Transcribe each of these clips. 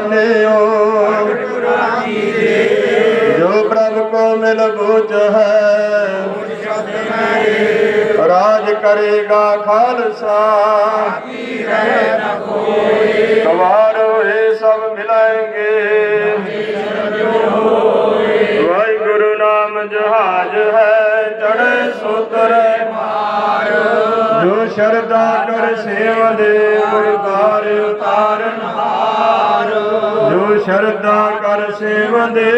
ਮਾਨਿਓ। ਜੋ ਪ੍ਰਭ ਕੋ ਮਿਲ ਬੁਝ ਹੈ, ਰਾਜ ਕਰੇਗਾ ਖਾਲਸਾ। ਸਵਾਰ ਹੋਏ ਸਭ ਮਿਲਾਂਗੇ ਵਾਹਿਗੁਰੂ ਨਾਮ ਜਹਾਜ ਹੈ ਚੜੇ ਸੋਤਰ ਜੋ ਸ਼ਰਦਾ ਕਰ ਸੇਵਾ ਦੇ ਉਤਾਰ ਉਤਾਰਨ ਹਾਰ। ਜੋ ਸ਼ਰਧਾ ਕਰ ਸੇਵਾ ਦੇ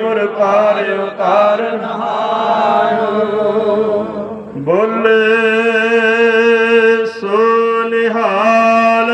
ਗੁਰ ਪਾਰ ਉਤਾਰਨ ਹਾਰ ਬੋਲੇ ਸੋ ਨਿਹਾਲ।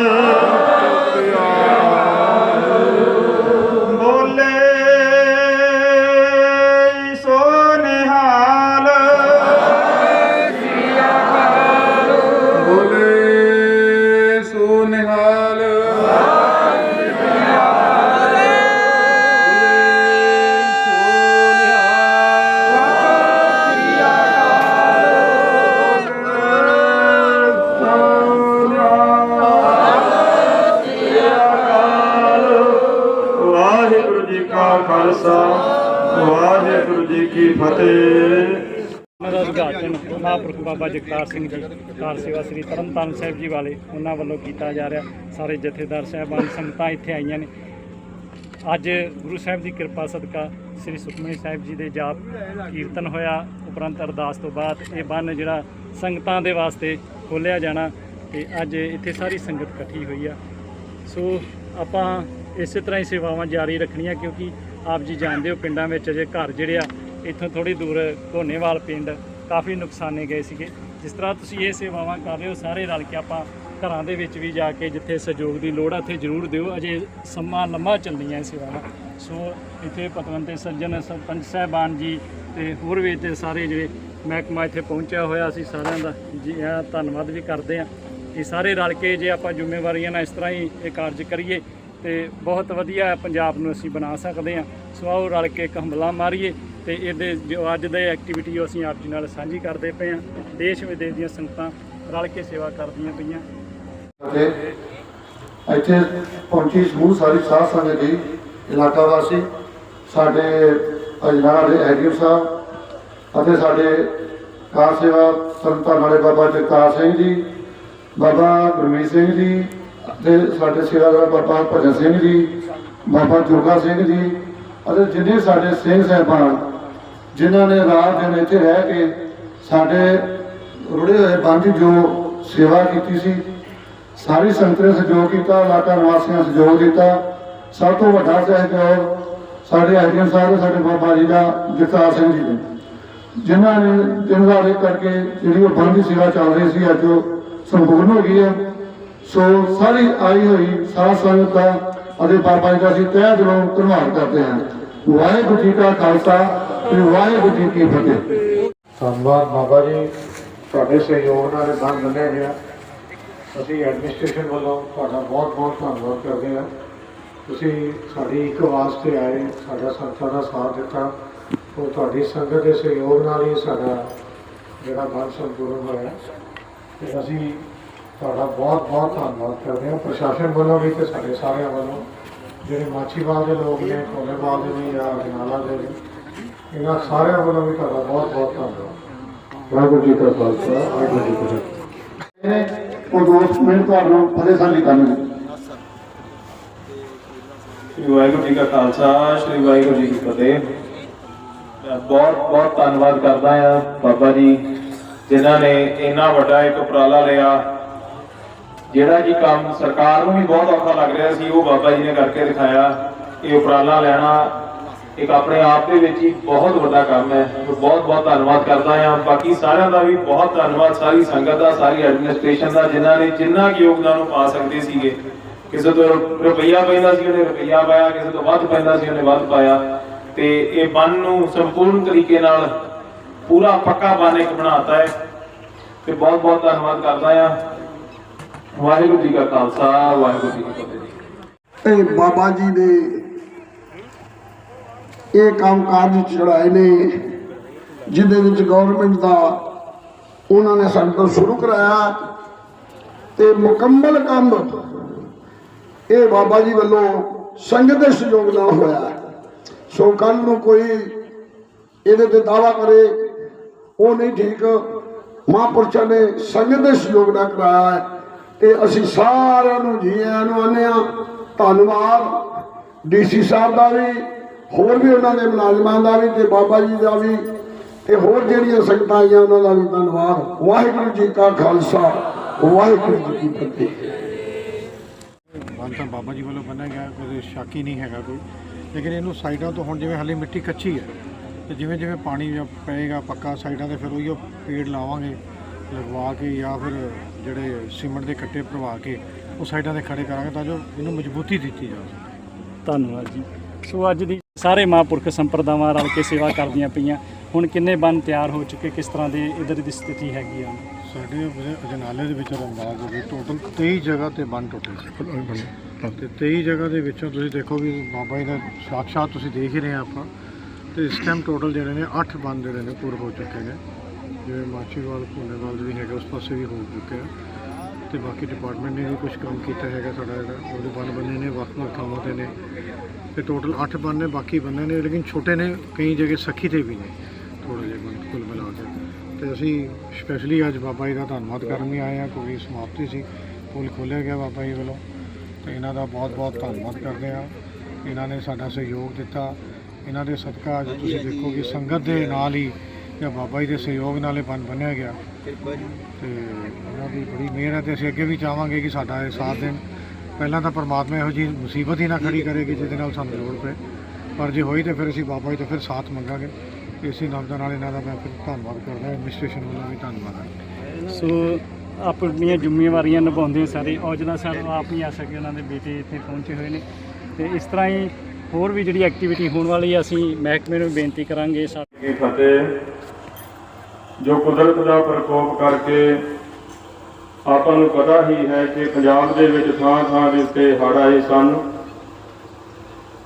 ਉਹਨਾਂ ਮਹਾਂਪੁਰਖ ਬਾਬਾ ਜਗਤਾਰ ਸਿੰਘ ਜੀ ਕਾਰ ਸੇਵਾ ਸ੍ਰੀ ਤਰਨਤਾਰਨ ਸਾਹਿਬ ਜੀ ਵਾਲੇ ਉਹਨਾਂ ਵੱਲੋਂ ਕੀਤਾ ਜਾ ਰਿਹਾ। ਸਾਰੇ ਜਥੇਦਾਰ ਸਾਹਿਬਾਨ ਸੰਗਤਾਂ ਇੱਥੇ ਆਈਆਂ ਨੇ। ਅੱਜ ਗੁਰੂ ਸਾਹਿਬ ਦੀ ਕਿਰਪਾ ਸਦਕਾ ਸ੍ਰੀ ਸੁਖਮਨੀ ਸਾਹਿਬ ਜੀ ਦੇ ਜਾਪ ਕੀਰਤਨ ਹੋਇਆ। ਉਪਰੰਤ ਅਰਦਾਸ ਤੋਂ ਬਾਅਦ ਇਹ ਬੰਨ ਜਿਹੜਾ ਸੰਗਤਾਂ ਦੇ ਵਾਸਤੇ ਖੋਲਿਆ ਜਾਣਾ ਤੇ ਅੱਜ ਇੱਥੇ ਸਾਰੀ ਸੰਗਤ ਇਕੱਠੀ ਹੋਈ ਆ। ਸੋ ਆਪਾਂ ਇਸੇ ਤਰ੍ਹਾਂ ਹੀ ਸੇਵਾਵਾਂ ਜਾਰੀ ਰੱਖਣੀਆਂ ਕਿਉਂਕਿ ਆਪ ਜੀ ਜਾਣਦੇ ਹੋ ਪਿੰਡਾਂ ਵਿੱਚ ਅਜੇ ਘਰ ਜਿਹੜੇ ਆ, ਇੱਥੋਂ ਥੋੜੀ ਦੂਰ ਘੋਨੇਵਾਲ ਪਿੰਡ ਕਾਫੀ ਨੁਕਸਾਨੇ ਗਏ ਸੀਗੇ। ਜਿਸ ਤਰ੍ਹਾਂ ਤੁਸੀਂ ਇਹ ਸੇਵਾਵਾਂ ਕਰ ਰਹੇ ਹੋ, ਸਾਰੇ ਰਲ ਕੇ ਆਪਾਂ ਘਰਾਂ ਦੇ ਵਿੱਚ ਵੀ ਜਾ ਕੇ ਜਿੱਥੇ ਸਹਿਯੋਗ ਦੀ ਲੋੜ ਆ, ਉੱਥੇ ਜ਼ਰੂਰ ਦਿਓ। ਅਜੇ ਸਮਾਂ ਲੰਮਾ ਚੱਲਣੀਆਂ ਇਹ ਸੇਵਾਵਾਂ। ਸੋ ਇੱਥੇ ਪਤਵੰਤੇ ਸੱਜਣ ਸਰਪੰਚ ਸਾਹਿਬਾਨ ਜੀ ਤੇ ਹੋਰ ਵੀ ਇੱਥੇ ਸਾਰੇ ਜਿਹੜੇ ਮਹਿਕਮਾ ਇੱਥੇ ਪਹੁੰਚਿਆ ਹੋਇਆ ਅਸੀਂ ਸਾਰਿਆਂ ਦਾ ਜੀ ਆ ਧੰਨਵਾਦ ਵੀ ਕਰਦੇ ਆ ਕਿ ਸਾਰੇ ਰਲ ਕੇ ਜੇ ਆਪਾਂ ਜ਼ਿੰਮੇਵਾਰੀਆਂ ਨਾਲ ਇਸ ਤਰ੍ਹਾਂ ਹੀ ਇਹ ਕਾਰਜ ਕਰੀਏ ਤੇ ਬਹੁਤ ਵਧੀਆ ਪੰਜਾਬ ਨੂੰ ਅਸੀਂ ਬਣਾ ਸਕਦੇ ਹਾਂ। ਸੋ ਆਓ ਰਲ ਕੇ ਇੱਕ ਹੰਬਲਾ ਮਾਰੀਏ। ਤੇ ਇਹਦੇ ਜੋ ਅੱਜ ਦੇ ਐਕਟੀਵਿਟੀ ਉਹ ਅਸੀਂ ਆਪ ਜੀ ਨਾਲ ਸਾਂਝੀ ਕਰਦੇ ਪਏ ਹਾਂ। ਦੇਸ਼ ਵਿਦੇਸ਼ ਦੀਆਂ ਸੰਗਤਾਂ ਰਲ ਕੇ ਸੇਵਾ ਕਰਦੀਆਂ ਪਈਆਂ। ਇੱਥੇ ਪਹੁੰਚੀ ਸਮੂਹ ਸਾਰੀ ਸਾਧ ਸੰਗਤ ਜੀ, ਇਲਾਕਾ ਵਾਸੀ, ਸਾਡੇ ਅਜਨਾਲਾ ਦੇ ਐਡੀਓ ਸਾਹਿਬ ਅਤੇ ਸਾਡੇ ਕਾਰ ਸੇਵਾ ਸੰਤਾਂ ਵਾਲੇ ਬਾਬਾ ਜਗਤਾਰ ਸਿੰਘ ਜੀ, ਬਾਬਾ ਗੁਰਮੀਤ ਸਿੰਘ ਜੀ ਅਤੇ ਸਾਡੇ ਸੇਵਾਦਾਰ ਬਾਬਾ ਭਜਨ ਸਿੰਘ ਜੀ, ਬਾਬਾ ਜੋਗਾ ਸਿੰਘ ਜੀ ਅਤੇ ਜਿੰਨੇ ਸਾਡੇ ਸਿੰਘ ਸਾਹਿਬਾਨ, ਜਿਨ੍ਹਾਂ ਨੇ ਰਾਤ ਦਿਨ ਇੱਥੇ ਰਹਿ ਕੇ ਸਾਡੇ ਰੁੜੇ ਹੋਏ ਬੰਦ ਜੋ ਸੇਵਾ ਕੀਤੀ ਸੀ, ਸਾਰੀ ਸੰਗਤ ਨੇ ਸਹਿਯੋਗ ਕੀਤਾ, ਇਲਾਕਾ ਨਿਵਾਸੀਆਂ ਨੇ ਸਹਿਯੋਗ ਦਿੱਤਾ। ਸਭ ਤੋਂ ਵੱਡਾ ਸਹਿਯੋਗ ਸਾਡੇ ਐਡੀਐਮ ਸਾਹਿਬ ਸਾਡੇ ਬਾਬਾ ਜੀ ਦਾ, ਜਗਤਾਰ ਸਿੰਘ ਜੀ ਨੇ ਜਿਨ੍ਹਾਂ ਨੇ ਦਿਨ ਰਾਤ ਕਰਕੇ ਜਿਹੜੀ ਉਹ ਬੰਦ ਸੇਵਾ ਚੱਲ ਰਹੀ ਸੀ, ਅੱਜ ਉਹ ਸੰਪੂਰਨ ਹੋ ਗਈ ਹੈ। ਸੋ ਸਾਰੀ ਆਈ ਹੋਈ ਸਾਧ ਸੰਗਤ ਦਾ ਅਤੇ ਬਾਬਾ ਜੀ ਦਾ ਅਸੀਂ ਤਹਿ ਦਿਲੋਂ ਧੰਨਵਾਦ ਕਰਦੇ ਹਾਂ। ਵਾਹਿਗੁਰੂ ਜੀ ਕਾ ਖਾਲਸਾ ਤੇ ਵਾਹਿਗੁਰੂ ਜੀ ਕੀ ਫਤਿਹ। ਧੰਨਵਾਦ ਬਾਬਾ ਜੀ। ਤੁਹਾਡੇ ਸਹਿਯੋਗ ਨਾਲ ਇਹ ਬੰਨਿਆ ਗਿਆ। ਅਸੀਂ ਐਡਮਿਨਿਸਟ੍ਰੇਸ਼ਨ ਵੱਲੋਂ ਤੁਹਾਡਾ ਬਹੁਤ ਬਹੁਤ ਧੰਨਵਾਦ ਕਰਦੇ ਹਾਂ। ਤੁਸੀਂ ਸਾਡੀ ਇੱਕ ਵਾਸਤੇ ਆਏ, ਸਾਡਾ ਸੰਗਤਾਂ ਦਾ ਸਾਥ ਦਿੱਤਾ। ਉਹ ਤੁਹਾਡੀ ਸੰਗਤ ਦੇ ਸਹਿਯੋਗ ਨਾਲ ਹੀ ਸਾਡਾ ਜਿਹੜਾ ਬੰਦ ਸੰਪੂਰਨ ਹੋਇਆ। ਤੇ ਅਸੀਂ ਤੁਹਾਡਾ ਬਹੁਤ ਬਹੁਤ ਧੰਨਵਾਦ ਕਰਦੇ ਹਾਂ। ਪ੍ਰਸ਼ਾਸਨ ਵੱਲੋਂ ਵੀ ਤੇ ਸਾਡੇ ਸਾਰਿਆਂ ਵੱਲੋਂ ਜਿਹੜੇ ਮਾਛੀਵਾਲ ਦੇ ਲੋਕ ਨੇ ਕੋਲੇਵਾਲ ਦੇ ਵੀ ਜਾਂ ਅਜਨਾਲਾ ਦੇ ਵੀ ਇਹਨਾਂ ਸਾਰਿਆਂ ਵੱਲੋਂ ਵੀ ਤੁਹਾਡਾ ਬਹੁਤ ਬਹੁਤ ਧੰਨਵਾਦ। ਵਾਹਿਗੁਰੂ ਜੀ ਕਾ ਖਾਲਸਾ ਵਾਹਿਗੁਰੂ ਜੀ ਕੀ ਫਤਿਹ। ਉਹ ਦੋਸਤ ਮਿੰਟ ਤੁਹਾਨੂੰ ਫਤਿਹ ਸਾਂਝੀ ਕਰਨਗੇ ਸ਼੍ਰੀ ਵਾਹਿਗੁਰੂ ਜੀ ਕਾ ਖਾਲਸਾ ਸ਼੍ਰੀ ਵਾਹਿਗੁਰੂ ਜੀ ਕੀ ਫਤਿਹ। ਮੈਂ ਬਹੁਤ ਬਹੁਤ ਧੰਨਵਾਦ ਕਰਦਾ ਆ ਬਾਬਾ ਜੀ ਜਿਨ੍ਹਾਂ ਨੇ ਇੰਨਾ ਵੱਡਾ ਇੱਕ ਉਪਰਾਲਾ ਲਿਆ। ਜਿਹੜਾ ਜੀ ਕੰਮ ਸਰਕਾਰ ਨੂੰ ਵੀ ਬਹੁਤ ਔਖਾ ਲੱਗ ਰਿਹਾ ਸੀ, ਉਹ ਬਾਬਾ ਜੀ ਨੇ ਕਰਕੇ ਦਿਖਾਇਆ ਇਹ ਉਪਰਾਲਾ ਲੈਣਾ ਇੱਕ ਆਪਣੇ ਆਪ ਦੇ ਵਿੱਚ ਹੀ ਬਹੁਤ ਵੱਡਾ ਕੰਮ ਹੈ। ਬਹੁਤ ਬਹੁਤ ਧੰਨਵਾਦ ਕਰਦਾ ਹਾਂ। ਬਾਕੀ ਸਾਰਿਆਂ ਦਾ ਵੀ ਬਹੁਤ ਧੰਨਵਾਦ। ਸਾਰੀ ਸੰਗਤ ਦਾ, ਸਾਰੀ ਐਡਮਿਨਿਸਟ੍ਰੇਸ਼ਨ ਦਾ, ਜਿਨ੍ਹਾਂ ਨੇ ਜਿੰਨਾ ਕੁ ਯੋਗਦਾਨ ਉਹ ਪਾ ਸਕਦੇ ਸੀਗੇ। ਕਿਸੇ ਤੋਂ ਰੁਪਈਆ ਪੈਂਦਾ ਸੀ, ਉਹਨੇ ਰੁਪਈਆ ਪਾਇਆ। ਕਿਸੇ ਤੋਂ ਵੱਧ ਪੈਂਦਾ ਸੀ, ਉਹਨੇ ਵੱਧ ਪਾਇਆ। ਤੇ ਇਹ ਬੰਨ ਨੂੰ ਸੰਪੂਰਨ ਤਰੀਕੇ ਨਾਲ ਪੂਰਾ ਪੱਕਾ ਬੰਨ ਇੱਕ ਬਣਾਤਾ ਹੈ। ਤੇ ਬਹੁਤ ਬਹੁਤ ਧੰਨਵਾਦ ਕਰਦਾ ਹਾਂ। ਵਾਹਿਗੁਰੂ ਜੀ ਕਾ ਖਾਲਸਾ, ਵਾਹਿਗੁਰੂ ਜੀ ਕੀ ਫਤਿਹ ਇਹ ਬਾਬਾ ਜੀ ਦੇ ਇਹ ਕੰਮ ਕਾਰਜ ਚੜਾਏ ਨੇ ਜਿਹਦੇ ਵਿੱਚ ਗਵਰਨਮੈਂਟ ਦਾ ਉਹਨਾਂ ਨੇ ਸਾਡੇ ਤੋਂ ਸ਼ੁਰੂ ਕਰਾਇਆ ਤੇ ਮੁਕੰਮਲ ਕੰਮ ਇਹ ਬਾਬਾ ਜੀ ਵੱਲੋਂ ਸੰਗਤ ਦੇ ਸਹਿਯੋਗ ਨਾਲ ਹੋਇਆ। ਸੋ ਕੱਲ ਨੂੰ ਕੋਈ ਇਹਦੇ ਤੇ ਦਾਵਾ ਕਰੇ, ਉਹ ਨਹੀਂ ਠੀਕ। ਮਹਾਂਪੁਰਸ਼ਾਂ ਨੇ ਸੰਗਤ ਦੇ ਸਹਿਯੋਗ ਨਾਲ ਕਰਾਇਆ ਹੈ। ਤੇ ਅਸੀਂ ਸਾਰਿਆਂ ਨੂੰ ਜੀ ਆਇਆਂ ਨੂੰ ਆਨੇ ਆ ਧੰਨਵਾਦ। ਡੀਸੀ ਸਾਹਿਬ ਦਾ ਵੀ, ਹੋਰ ਵੀ ਉਹਨਾਂ ਦੇ ਮੁਲਾਜ਼ਮਾਂ ਦਾ ਵੀ ਤੇ ਬਾਬਾ ਜੀ ਦਾ ਵੀ ਤੇ ਹੋਰ ਜਿਹੜੀਆਂ ਸੰਗਤਾਂ ਆਈਆਂ, ਉਹਨਾਂ ਦਾ ਵੀ ਧੰਨਵਾਦ। ਵਾਹਿਗੁਰੂ ਜੀ ਕਾ ਖਾਲਸਾ, ਵਾਹਿਗੁਰੂ ਜੀ ਕੀ ਫਤਿਹ। ਬੰਨ ਤਾਂ ਬਾਬਾ ਜੀ ਵੱਲੋਂ ਬੰਨਿਆ ਗਿਆ, ਕੋਈ ਸ਼ੱਕ ਹੀ ਨਹੀਂ ਹੈਗਾ ਕੋਈ। ਲੇਕਿਨ ਇਹਨੂੰ ਸਾਈਡਾਂ ਤੋਂ ਹੁਣ ਜਿਵੇਂ ਹਾਲੇ ਮਿੱਟੀ ਕੱਚੀ ਹੈ, ਤੇ ਜਿਵੇਂ ਜਿਵੇਂ ਪਾਣੀ ਪਏਗਾ ਪੱਕਾ ਸਾਈਡਾਂ ਤੇ, ਫਿਰ ਉਹ ਪੇੜ ਲਾਵਾਂਗੇ। ਲਗਵਾ ਕੇ ਜਾਂ ਫਿਰ ਜਿਹੜੇ ਸੀਮੈਂਟ ਦੇ ਕੱਟੇ ਭਰਵਾ ਕੇ ਉਹ ਸਾਈਡਾਂ ਤੇ ਖੜੇ ਕਰਾਂਗੇ ਤਾਂ ਜੋ ਇਹਨੂੰ ਮਜ਼ਬੂਤੀ ਦਿੱਤੀ ਜਾ ਸਕੇ। ਧੰਨਵਾਦ ਜੀ। ਸੋ ਅੱਜ ਦੀ ਸਾਰੇ ਮਹਾਂਪੁਰਖ ਸੰਪਰਦਾਵਾਂ ਰਲ ਕੇ ਸੇਵਾ ਕਰਦੀਆਂ ਪਈਆਂ। ਹੁਣ ਕਿੰਨੇ ਬੰਨ ਤਿਆਰ ਹੋ ਚੁੱਕੇ ਕਿਸ ਤਰ੍ਹਾਂ ਦੀ ਇਧਰ ਦੀ ਸਥਿਤੀ ਹੈਗੀ ਆ? ਸਾਡੇ ਅਜ- ਅਜਨਾਲੇ ਦੇ ਵਿੱਚ ਰੰਦਾਜ ਦੇ ਵਿੱਚ ਟੋਟਲ 23 ਜਗ੍ਹਾ ਤੇ ਬੰਨ ਟੁੱਟੇ ਸੀ। ਤੇ 23 ਜਗ੍ਹਾ ਦੇ ਵਿੱਚੋਂ ਤੁਸੀਂ ਦੇਖੋ ਵੀ ਬਾਬਾ ਜੀ ਦਾ ਸਾਖਸ਼ਾਤ ਤੁਸੀਂ ਦੇਖ ਹੀ ਰਹੇ ਆ ਆਪਾਂ। ਤੇ ਇਸ ਟਾਈਮ ਟੋਟਲ ਜਿਹੜੇ ਨੇ 8 ਬੰਨ ਜਿਹੜੇ ਨੇ ਪੂਰੇ ਹੋ ਚੁੱਕੇ ਨੇ। ਜਿਵੇਂ ਮਾਛੀਵਾਲ ਪੁਨੇਵਾਲ ਵੀ ਹੈਗਾ ਉਸ ਪਾਸੇ ਵੀ ਹੋ ਚੁੱਕਿਆ ਆ ਤੇ ਬਾਕੀ ਡਿਪਾਰਟਮੈਂਟ ਨੇ ਵੀ ਕੁਝ ਕੰਮ ਕੀਤਾ ਹੈਗਾ ਸਾਡਾ ਜਿਹੜਾ, ਉਹਦੇ ਬੰਨ ਬੰਨੇ ਨੇ ਵੱਖ-ਵੱਖ ਥਾਵਾਂ ਤੇ ਨੇ। ਤੇ ਟੋਟਲ 8 ਬੰਨ ਨੇ, ਬਾਕੀ ਬੰਨੇ ਨੇ, ਲੇਕਿਨ ਛੋਟੇ ਨੇ, ਕਈ ਜਗ੍ਹਾ ਸਖੀ ਤੇ ਵੀ ਨੇ ਥੋੜੇ ਜਿਹੇ ਬੰਨ, ਕੁੱਲ ਮਿਲਾ ਕੇ। ਤੇ ਅਸੀਂ ਸਪੈਸ਼ਲੀ ਅੱਜ ਬਾਬਾ ਜੀ ਦਾ ਧੰਨਵਾਦ ਕਰਨ ਵੀ ਆਏ ਹਾਂ, ਕਿਉਂਕਿ ਸਮਾਪਤੀ ਸੀ। ਪੁਲ ਖੋਲ੍ਹਿਆ ਗਿਆ ਬਾਬਾ ਜੀ ਵੱਲੋਂ। ਤੇ ਇਹਨਾਂ ਦਾ ਬਹੁਤ-ਬਹੁਤ ਧੰਨਵਾਦ ਕਰਦੇ ਹਾਂ। ਇਹਨਾਂ ਨੇ ਸਾਡਾ ਸਹਿਯੋਗ ਦਿੱਤਾ। ਇਹਨਾਂ ਦੇ ਸਦਕਾ ਅੱਜ ਤੁਸੀਂ ਦੇਖੋ ਕਿ ਸੰਗਤ ਦੇ ਨਾਲ ਹੀ ਜਾਂ ਬਾਬਾ ਜੀ ਦੇ ਸਹਿਯੋਗ ਨਾਲ ਇਹ ਬੰਨ ਬੰਨਿਆ ਗਿਆ। ਤੇ ਉਹਨਾਂ ਦੀ ਬੜੀ ਮਿਹਰ ਹੈ ਤੇ ਅਸੀਂ ਅੱਗੇ ਵੀ ਚਾਹਾਂਗੇ ਕਿ ਸਾਡਾ ਇਹ ਸਾਥ ਦੇਣ। ਪਹਿਲਾਂ ਤਾਂ ਪਰਮਾਤਮਾ ਇਹੋ ਜੀ ਮੁਸੀਬਤ ਹੀ ਨਾ ਖੜੀ ਕਰੇਗੀ ਜਿਹਦੇ ਨਾਲ ਸਾਨੂੰ ਲੋੜ ਪਏ। ਪਰ ਜੇ ਹੋਈ ਤੇ ਫਿਰ ਅਸੀਂ ਬਾਬਾ ਜੀ ਤੋਂ ਫਿਰ ਸਾਥ ਮੰਗਾਂਗੇ। ਇਸੇ ਨਾਮ ਨਾਲ ਇਹਨਾਂ ਦਾ ਮੈਂ ਫਿਰ ਧੰਨਵਾਦ ਕਰਦਾ। ਐਡਮਿਨਿਸਟ੍ਰੇਸ਼ਨ ਵੱਲੋਂ ਵੀ ਧੰਨਵਾਦ ਹੈ। ਸੋ, ਆਪਣੀਆਂ ਜ਼ਿੰਮੇਵਾਰੀਆਂ ਨਿਭਾਉਂਦੇ ਸਾਰੇ ਔਜਲਾ ਸਾਹਿਬ, ਆਪ ਨਹੀਂ ਆ ਸਕੇ ਉਹਨਾਂ ਦੇ ਬੇਟੇ ਇੱਥੇ ਪਹੁੰਚੇ ਹੋਏ ਨੇ। ਤੇ ਇਸ ਤਰ੍ਹਾਂ ਹੀ ਹੋਰ ਵੀ ਜਿਹੜੀ ਐਕਟੀਵਿਟੀ ਹੋਣ ਵਾਲੀ ਹੈ ਅਸੀਂ ਮਹਿਕਮੇ ਨੂੰ ਬੇਨਤੀ ਕਰਾਂਗੇ ਸਾ ਫਤਿਹ ਜੋ ਕੁਦਰਤ ਦਾ ਪ੍ਰਕੋਪ ਕਰਕੇ ਆਪਾਂ ਨੂੰ ਪਤਾ ਹੀ ਹੈ ਕਿ ਪੰਜਾਬ ਦੇ ਵਿੱਚ ਥਾਂ ਥਾਂ ਦੇ ਉੱਤੇ ਹੜ੍ਹ ਆਏ ਸਨ।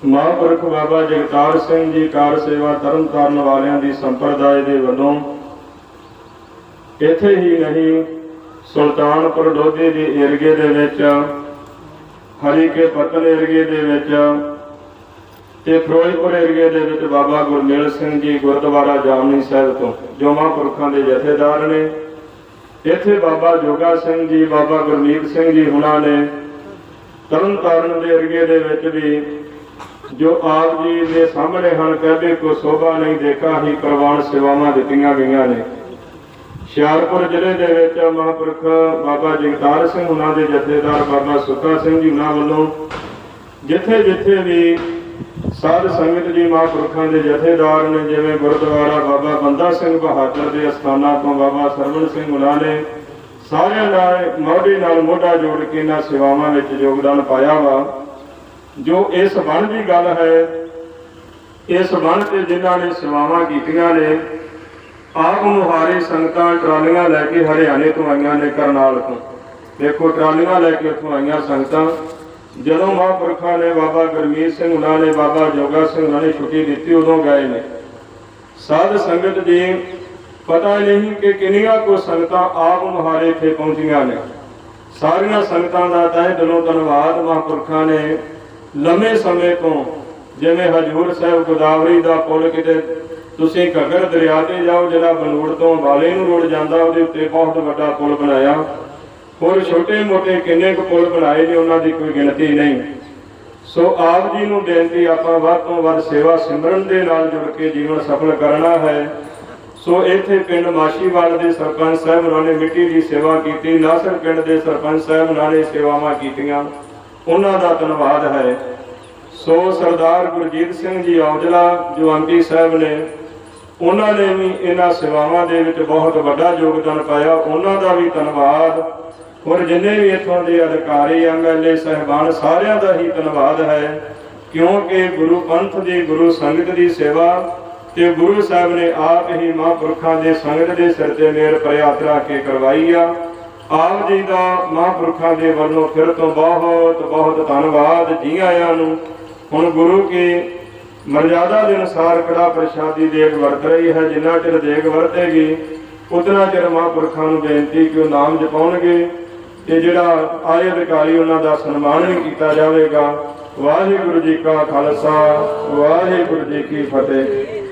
ਮਹਾਂਪੁਰਖ ਬਾਬਾ ਜਗਤਾਰ ਸਿੰਘ ਜੀ ਕਾਰ ਸੇਵਾ ਤਰਨ ਤਾਰਨ ਵਾਲਿਆਂ ਦੀ ਸੰਪਰਦਾਇ ਦੇ ਵੱਲੋਂ ਇੱਥੇ ਹੀ ਨਹੀਂ, ਸੁਲਤਾਨਪੁਰ ਲੋਧੀ ਦੀ ਏਰੀਏ ਦੇ ਵਿੱਚ, ਹਰੀਕੇ ਪਤਨ ਏਰੀਏ ਦੇ ਵਿੱਚ ਤੇ ਫਿਰੋਜ਼ਪੁਰ ਏਰੀਏ ਦੇ ਵਿੱਚ ਬਾਬਾ ਗੁਰਮੇਲ ਸਿੰਘ ਜੀ ਗੁਰਦੁਆਰਾ ਜਾਮਨੀ ਸਾਹਿਬ ਤੋਂ ਜੋ ਮਹਾਂਪੁਰਖਾਂ ਦੇ ਜਥੇਦਾਰ ਨੇ। ਇੱਥੇ ਬਾਬਾ ਜੋਗਾ ਸਿੰਘ ਜੀ, ਬਾਬਾ ਗੁਰਮੀਤ ਸਿੰਘ ਜੀ ਹੁਣਾਂ ਨੇ ਤਰਨ ਤਾਰਨ ਦੇ ਏਰੀਏ ਦੇ ਵਿੱਚ ਵੀ ਜੋ ਆਪ ਜੀ ਦੇ ਸਾਹਮਣੇ ਹਨ ਕਹਦੇ ਕੋ ਸੋਭਾ ਨਹੀਂ ਦੇਖਾ, ਹੀ ਪ੍ਰਵਾਨ ਸੇਵਾਵਾਂ ਦਿੱਤੀਆਂ ਗਈਆਂ ਨੇ। ਹੁਸ਼ਿਆਰਪੁਰ ਜ਼ਿਲ੍ਹੇ ਦੇ ਵਿੱਚ ਮਹਾਂਪੁਰਖ ਬਾਬਾ ਜਗਤਾਰ ਸਿੰਘ ਉਹਨਾਂ ਦੇ ਜਥੇਦਾਰ ਬਾਬਾ ਸੁੱਖਾ ਸਿੰਘ ਜੀ ਉਹਨਾਂ ਵੱਲੋਂ ਜਿੱਥੇ ਜਿੱਥੇ ਵੀ ਸਾਧ ਸੰਗਤ ਜੀ ਮਹਾਂਪੁਰਖਾਂ ਦੇ ਜਥੇਦਾਰ ਨੇ ਜਿਵੇਂ ਗੁਰਦੁਆਰਾ ਬਾਬਾ ਬੰਦਾ ਸਿੰਘ ਬਹਾਦਰ ਦੇ ਅਸਥਾਨਾਂ ਤੋਂ ਬਾਬਾ ਸਰਵਣ ਸਿੰਘ ਹੁਣਾਂ ਨੇ ਸਾਰਿਆਂ ਨਾਲ ਮੋਢੇ ਨਾਲ ਮੋਢਾ ਜੋੜ ਕੇ ਇਹਨਾਂ ਸੇਵਾਵਾਂ ਵਿੱਚ ਯੋਗਦਾਨ ਪਾਇਆ ਵਾ। ਜੋ ਇਸ ਬਣ ਦੀ ਗੱਲ ਹੈ, ਇਸ ਬਣ ਤੇ ਜਿਨ੍ਹਾਂ ਨੇ ਸੇਵਾਵਾਂ ਕੀਤੀਆਂ ਨੇ, ਆਪ ਮੁਹਾਰੇ ਸੰਗਤਾਂ ਟਰਾਲੀਆਂ ਲੈ ਕੇ ਹਰਿਆਣੇ ਤੋਂ ਆਈਆਂ ਨੇ ਕਰਨਾਲ ਤੋਂ। ਦੇਖੋ, ਟਰਾਲੀਆਂ ਲੈ ਕੇ ਉੱਥੋਂ ਆਈਆਂ ਸੰਗਤਾਂ। ਜਦੋਂ ਮਹਾਂਪੁਰਖਾਂ ਨੇ ਬਾਬਾ ਗੁਰਮੀਤ ਸਿੰਘ ਉਹਨਾਂ ਨੇ ਬਾਬਾ ਜੋਗਾ ਸਿੰਘ ਉਹਨਾਂ ਨੇ ਛੁੱਟੀ ਦਿੱਤੀ, ਉਦੋਂ ਗਏ ਨੇ। ਸਾਧ ਸੰਗਤ ਜੀ, ਪਤਾ ਨਹੀਂ ਕਿ ਕਿੰਨੀਆਂ ਕੋ ਸੰਗਤਾਂ ਆਪ ਮੁਹਾਰੇ ਇੱਥੇ ਪਹੁੰਚੀਆਂ ਨੇ। ਸਾਰੀਆਂ ਸੰਗਤਾਂ ਦਾ ਤਹਿ ਦਿਲੋਂ ਧੰਨਵਾਦ ਮਹਾਂਪੁਰਖਾਂ ਨੇ। ਲੰਮੇ ਸਮੇਂ ਤੋਂ ਜਿਵੇਂ ਹਜੂਰ ਸਾਹਿਬ ਗੋਦਾਵਰੀ ਦਾ ਪੁਲ ਕਿਤੇ ਤੁਸੀਂ ਘੱਗਰ ਦਰਿਆ ਤੇ ਜਾਓ, ਜਿਹੜਾ ਬਨੂੜ ਤੋਂ ਵਾਲੇ ਨੂੰ ਰੋਡ ਜਾਂਦਾ, ਉਹਦੇ ਉੱਤੇ ਬਹੁਤ ਵੱਡਾ ਪੁਲ ਬਣਾਇਆ। ਹੋਰ ਛੋਟੇ ਮੋਟੇ ਕਿੰਨੇ ਕੁ ਪੁਲ ਬਣਾਏ ਨੇ, ਉਹਨਾਂ ਦੀ ਕੋਈ ਗਿਣਤੀ ਨਹੀਂ। ਸੋ ਆਪ ਜੀ ਨੂੰ ਬੇਨਤੀ, ਆਪਾਂ ਵੱਧ ਤੋਂ ਵੱਧ ਸੇਵਾ ਸਿਮਰਨ ਦੇ ਨਾਲ ਜੁੜ ਕੇ ਜੀਵਨ ਸਫਲ ਕਰਨਾ ਹੈ। ਸੋ ਇੱਥੇ ਪਿੰਡ ਮਾਸ਼ੀਵਾਲ ਦੇ ਸਰਪੰਚ ਸਾਹਿਬ ਉਹਨਾਂ ਨੇ ਮਿੱਟੀ ਦੀ ਸੇਵਾ ਕੀਤੀ, ਨਾਸਰ ਪਿੰਡ ਦੇ ਸਰਪੰਚ ਸਾਹਿਬ ਉਹਨਾਂ ਨੇ ਸੇਵਾਵਾਂ ਕੀਤੀਆਂ। ਉਹਨਾਂ ਦਾ ਧੰਨਵਾਦ ਹੈ। ਸੋ ਸਰਦਾਰ ਗੁਰਜੀਤ ਸਿੰਘ ਜੀ ਔਜਲਾ, ਜੋ ਆਂਟੀ ਸਾਹਿਬ ਨੇ, ਉਹਨਾਂ ਨੇ ਵੀ ਇਹਨਾਂ ਸੇਵਾਵਾਂ ਦੇ ਵਿੱਚ ਬਹੁਤ ਵੱਡਾ ਯੋਗਦਾਨ ਪਾਇਆ। ਉਹਨਾਂ ਦਾ ਵੀ ਧੰਨਵਾਦ। ਔਰ ਜਿੰਨੇ ਵੀ ਇੱਥੋਂ ਦੇ ਅਧਿਕਾਰੀ ਐਮਐਲਏ ਸਹਿਬਾਨ, ਸਾਰਿਆਂ ਦਾ ਹੀ ਧੰਨਵਾਦ ਹੈ, ਕਿਉਂਕਿ ਗੁਰੂ ਪੰਥ ਦੀ, ਗੁਰੂ ਸੰਗਤ ਦੀ ਸੇਵਾ ਤੇ ਗੁਰੂ ਸਾਹਿਬ ਨੇ ਆਪ ਹੀ ਮਹਾਂਪੁਰਖਾਂ ਦੇ ਸੰਗਤ ਦੇ ਸਿਰ ਤੇ ਮੇਰ ਪ੍ਰਿਆਤਰਾ ਕੇ ਕਰਵਾਈ ਆ। ਆਪ ਜੀ ਦਾ ਮਹਾਂਪੁਰਖਾਂ ਦੇ ਵੱਲੋਂ ਫਿਰ ਤੋਂ ਬਹੁਤ ਬਹੁਤ ਧੰਨਵਾਦ ਜੀ ਆਇਆਂ ਨੂੰ। ਹੁਣ ਗੁਰੂ ਕੀ ਮਰਜ਼ਾਦਾ ਦੇ ਅਨੁਸਾਰ ਕੜਾ ਪ੍ਰਸ਼ਾਦੀ ਦੇਗ ਵਰਤ ਰਹੀ ਹੈ, ਜਿੰਨਾ ਚਿਰ ਦੇਗ ਵਰਤੇਗੀ, ਉਤਨਾ ਚਿਰ ਮਹਾਂਪੁਰਖਾਂ ਨੂੰ ਬੇਨਤੀ ਕਿ ਉਹ ਨਾਮ ਜਪਾਉਣਗੇ। ਤੇ ਜਿਹੜਾ ਆਏ ਅਧਿਕਾਰੀ ਉਹਨਾਂ ਦਾ ਸਨਮਾਨ ਵੀ ਕੀਤਾ ਜਾਵੇਗਾ। ਵਾਹਿਗੁਰੂ ਜੀ ਕਾ ਖਾਲਸਾ, ਵਾਹਿਗੁਰੂ ਜੀ ਕੀ ਫਤਿਹ।